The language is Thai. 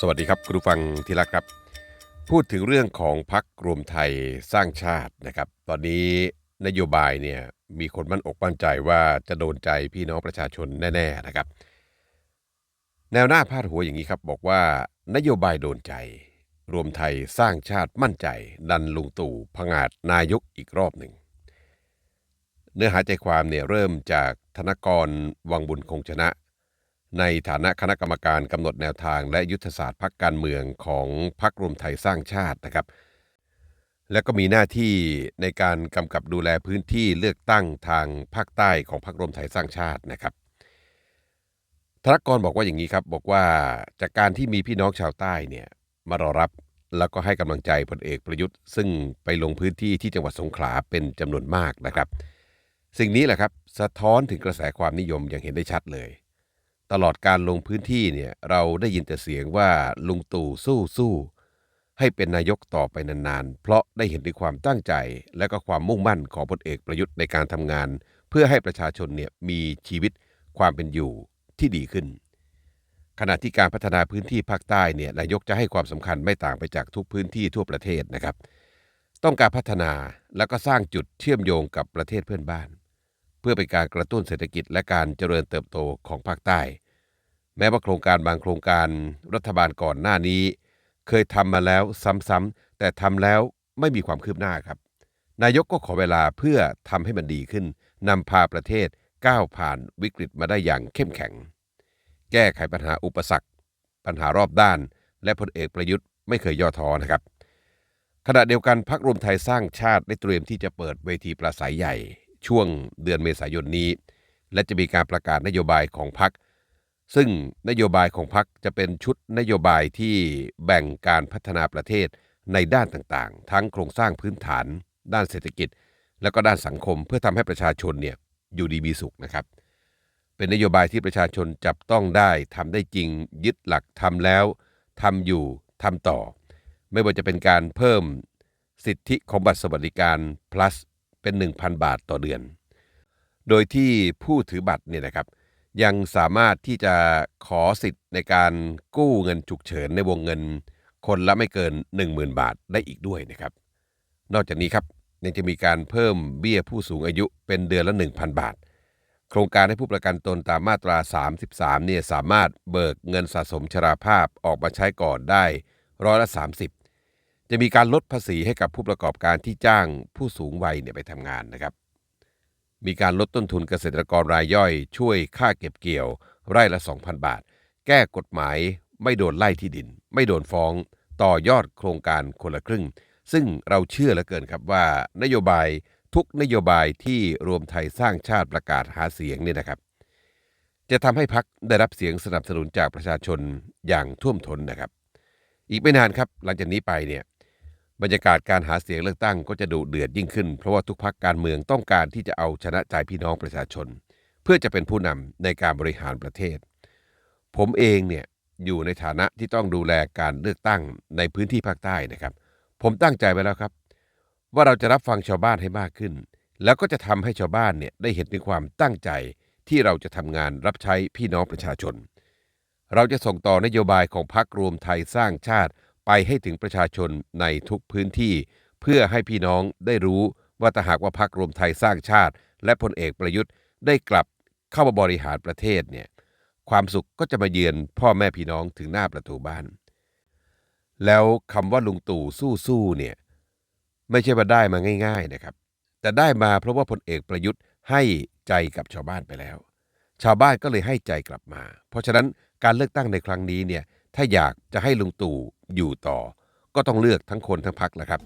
สวัสดีครับคุณผู้ฟังที่รักครับ พูดถึงเรื่องของพักรวมไทยสร้างชาตินะครับ ตอนนี้นโยบายเนี่ยมีคนมั่นอกมั่นใจว่าจะโดนใจพี่น้องประชาชนแน่ๆนะครับ แนวหน้าพาดหัวอย่างนี้ครับ บอกว่านโยบายโดนใจ รวมไทยสร้างชาติมั่นใจ ดันลุงตู่ผงาดนายกอีกรอบหนึ่งเนื้อหาใจความเนี่ยเริ่มจากธนกรวังบุญคงชนะ ในฐานะคณะกรรมการกำหนดแนวทางและยุทธศาสตร์พักการเมืองของพักรวมไทยสร้างชาตินะครับ และก็มีหน้าที่ในการกำกับดูแลพื้นที่เลือกตั้งทางภาคใต้ของพรรครวมไทยสร้างชาตินะครับธนกรบอกว่าอย่างนี้ครับบอกว่าจากการที่มีพี่น้องชาวใต้เนี่ยมารอรับแล้วก็ให้กำลังใจพลเอกประยุทธ์ ซึ่งไปลงพื้นที่ที่จังหวัดสงขลาเป็นจำนวนมากนะครับ สิ่งนี้แหละครับสะท้อนถึงกระแสความนิยมอย่างเห็นได้ชัดเลย ตลอดการลงพื้นที่เนี่ยเราได้ยินแต่เสียงว่าลุงตู่สู้สู้ให้เป็นนายกต่อไปนานๆ เพราะได้เห็นถึงความตั้งใจ และก็ความมุ่งมั่นของพลเอกประยุทธ์ในการทำงาน เพื่อให้ประชาชนเนี่ยมีชีวิตความเป็นอยู่ที่ดีขึ้น ขณะที่การพัฒนาพื้นที่ภาคใต้เนี่ยนายกจะให้ความสำคัญไม่ต่างไปจากทุกพื้นที่ทั่วประเทศนะครับ ต้องการพัฒนาแล้วก็สร้างจุดเชื่อมโยงกับประเทศเพื่อนบ้าน พื่อเป็นการกระตุ้นเศรษฐกิจและการเจริญเติบโตของภาคใต้ แม้ว่าโครงการบางโครงการรัฐบาลก่อนหน้านี้ เคยทำมาแล้วซ้ำๆแต่ทำแล้วไม่มีความคืบหน้าครับ นายกก็ขอเวลาเพื่อทำให้มันดีขึ้นนำพาประเทศก้าวผ่านวิกฤตมาได้อย่างเข้มแข็ง แก้ไขปัญหาอุปสรรค ปัญหารอบด้าน และพลเอกประยุทธ์ไม่เคยย่อท้อนะครับขณะเดียวกันพักรวมไทยสร้างชาติได้เตรียมที่จะเปิดเวทีปราศัยใหญ่ ช่วงเดือนเมษายนนี้ และจะมีการประกาศนโยบายของพักซึ่งนโยบายของพักจะเป็นชุดนโยบายที่แบ่งการพัฒนาประเทศในด้านต่างๆ ทั้งโครงสร้างพื้นฐาน ด้านเศรษฐกิจ และก็ด้านสังคมเพื่อทำให้ประชาชนเนี่ยอยู่ดีมีสุขนะครับ เป็นนโยบายที่ประชาชนจับต้องได้ทำได้จริงยึดหลักทำแล้วทำอยู่ทำต่อ ไม่ว่าจะเป็นการเพิ่มสิทธิของบัตรสวัสดิการ plus เป็น 1,000 บาทต่อเดือน โดยที่ผู้ถือบัตรเนี่ยนะครับ ยังสามารถที่จะขอสิทธิ์ในการกู้เงินฉุกเฉินในวงเงิน คนละไม่เกิน 10,000 บาทได้อีกด้วยนะครับ นอกจากนี้ครับยังจะมีการเพิ่มเบี้ยผู้สูงอายุเป็นเดือนละ 1,000 บาท โครงการให้ผู้ประกันตนตามมาตรา 33เนี่ยสามารถเบิกเงินสะสมชราภาพออกมาใช้ก่อนได้ร้อยละ 30 จะมีการลดภาษีให้กับผู้ประกอบการที่จ้างผู้สูงวัยเนี่ยไปทำงานนะครับ มีการลดต้นทุนเกษตรกรรายย่อย ช่วยค่าเก็บเกี่ยว ไร่ละ 2,000 บาท แก้กฎหมายไม่โดนไล่ที่ดิน ไม่โดนฟ้อง ต่อยอดโครงการคนละครึ่ง ซึ่งเราเชื่อเหลือเกินครับว่า นโยบายทุกนโยบายที่รวมไทยสร้างชาติประกาศหาเสียงเนี่ยนะครับ จะทำให้พักได้รับเสียงสนับสนุนจากประชาชนอย่างท่วมท้นนะครับ อีกไม่นานครับ หลังจากนี้ไปเนี่ย บรรยากาศการหาเสียงเลือกตั้งก็จะดุเดือดยิ่งขึ้น เพราะว่าทุกพักการเมืองต้องการที่จะเอาชนะใจพี่น้องประชาชน เพื่อจะเป็นผู้นำในการบริหารประเทศ ผมเองเนี่ยอยู่ในฐานะที่ต้องดูแลการเลือกตั้งในพื้นที่ภาคใต้นะครับ ผมตั้งใจไว้แล้วครับ ว่าเราจะรับฟังชาวบ้านให้มากขึ้น แล้วก็จะทำให้ชาวบ้านเนี่ยได้เห็นถึงความตั้งใจที่เราจะทำงานรับใช้พี่น้องประชาชน เราจะส่งต่อนโยบายของพรรครวมไทยสร้างชาติ ไปให้ถึงประชาชนในทุกพื้นที่ เพื่อให้พี่น้องได้รู้ว่าถ้าหากว่าพรรครวมไทยสร้างชาติ และพลเอกประยุทธ์ได้กลับเข้ามาบริหารประเทศเนี่ยความสุขก็จะมาเยือนพ่อแม่พี่น้องถึงหน้าประตูบ้าน แล้วคำว่าลุงตู่สู้ๆเนี่ยไม่ใช่ว่าได้มาง่าย ๆนะครับ แต่ได้มาเพราะว่าพลเอกประยุทธ์ให้ใจกับชาวบ้านไปแล้ว ชาวบ้านก็เลยให้ใจกลับมา เพราะฉะนั้นการเลือกตั้งในครั้งนี้เนี่ย ถ้าอยากจะให้ลุงตู่อยู่ต่อ ก็ต้องเลือกทั้งคนทั้งพักแหละครับ